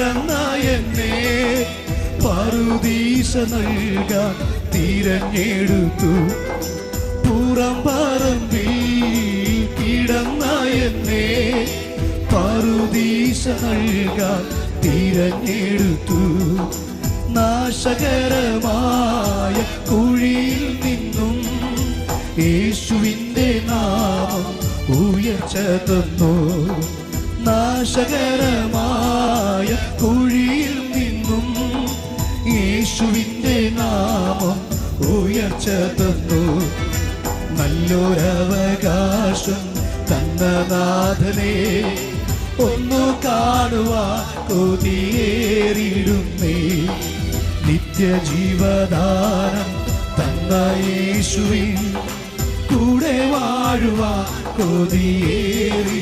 കിടന്ന എന്നെ പറുദീശ നൽകാൻ തിരഞ്ഞെടുത്തു. പുറം പറമ്പി കിടന്ന എന്നെ പറുദീശ നൽകാൻ തിരഞ്ഞെടുത്തു. നാശകരമായ കുഴിയിൽ നിന്നും യേശുവിന്റെ നാമം ഉയർച്ച തന്നു. നാശകരമായ യേശുവിന്റെ നാമം ഉയർച്ച തന്നു നല്ലൊരവകാശം തന്ന നാഥനെ ഒന്നു കാണുവാൻ കൊതിയേറിയിടുന്നേ. നിത്യജീവദാനം തന്ന യേശുവിൻ കൂടെ വാഴുവാൻ കൊതിയേറിയിടുന്നേ